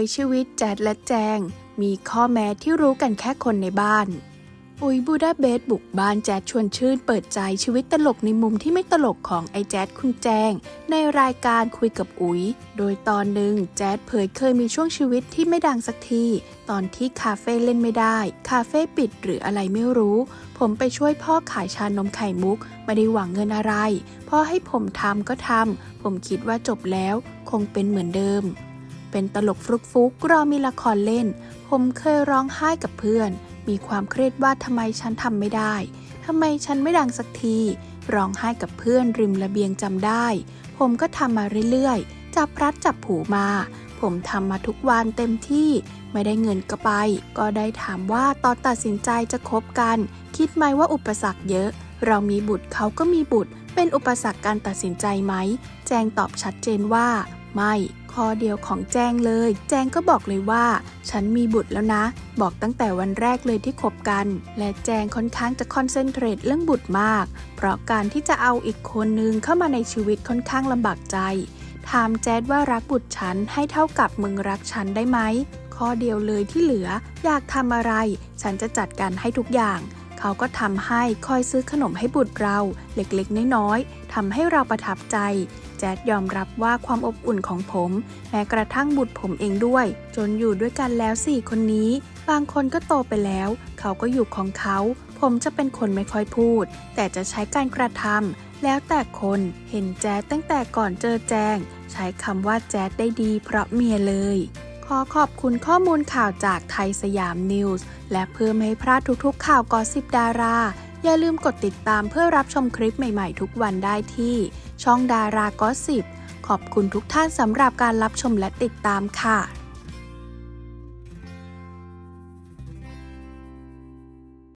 ยชีวิตแจดและแจง มีข้อแม้ที่รู้กันแค่คนในบ้าน อุ๋ยบูดาเบสบุกบ้านแจ๊ดชวนชื่น เปิดใจชีวิตตลกในมุมที่ไม่ตลกของไอแจ๊ดคุณแจง ในรายการคุยกับอุ๋ย โดยตอนหนึ่งแจ๊ดเผยเคยมีช่วงชีวิตที่ไม่ดังสักที ตอนที่คาเฟ่เล่นไม่ได้ คาเฟ่ปิดหรืออะไรไม่รู้ ผมไปช่วยพ่อขายชานมไข่มุก ไม่ได้หวังเงินอะไร พ่อให้ผมทำก็ทำผมคิดว่าจบแล้ว คงเป็นเหมือนเดิม เป็นตลกฟลุกฟุกรอมีละครเล่น ผมเคยร้องไห้กับเพื่อน มีความเครียดว่าทำไมฉันทำไม่ได้ทำไมฉันไม่ดังสักที ร้องไห้กับเพื่อนริมระเบียงจำได้ ผมก็ทำมาเรื่อยๆ จับพลัดจับผูมา ผมทำมาทุกวันเต็มที่ ไม่ได้เงินก็ไป ก็ได้ถามว่าตอนตัดสินใจจะคบกัน คิดไหมว่าอุปสรรคเยอะ เรามีบุตรเขาก็มีบุตร เป็นอุปสรรคการตัดสินใจไหม แจงตอบชัดเจนว่า ไม่ข้อเดียวของแจงเลย แจงก็บอกเลยว่า ฉันมีบุตรแล้วนะ บอกตั้งแต่วันแรกเลยที่คบกัน และแจงค่อนข้างจะคอนเซนเทรตเรื่องบุตรมาก เพราะการที่จะเอาอีกคนนึงเข้ามาในชีวิตค่อนข้างลำบากใจ ถามแจ๊ดว่ารักบุตรฉันให้เท่ากับมึงรักฉันได้ไหมข้อเดียวเลยที่เหลือ อยากทำอะไร ฉันจะจัดการให้ทุกอย่าง เขาก็ทำให้คอยซื้อขนมให้บุตรเราเล็กๆ น้อยๆทำให้เราประทับใจ แจ๊ดยอมรับว่าความอบอุ่นของผม แม้กระทั่งบุตรผมเองด้วย จนอยู่ด้วยกันแล้วสี่คนนี้ บางคนก็โตไปแล้ว เขาก็อยู่ของเขา ผมจะเป็นคนไม่ค่อยพูด แต่จะใช้การกระทำแล้วแต่คนเห็นแจ๊ดตั้งแต่ก่อนเจอแจงใช้คำว่าแจ๊ดได้ดีเพราะเมียเลย อขอบคุณข้อมูลข่าวจากไทยสยามนิวส์ และเพื่อไม่ให้พลาดทุกๆ ข่าวกอสิบดารา อย่าลืมกดติดตามเพื่อรับชมคลิปใหม่ๆ ทุกวันได้ที่ ช่องดารากอสิบขอบคุณทุกท่านสำหรับการรับชมและติดตามค่ะ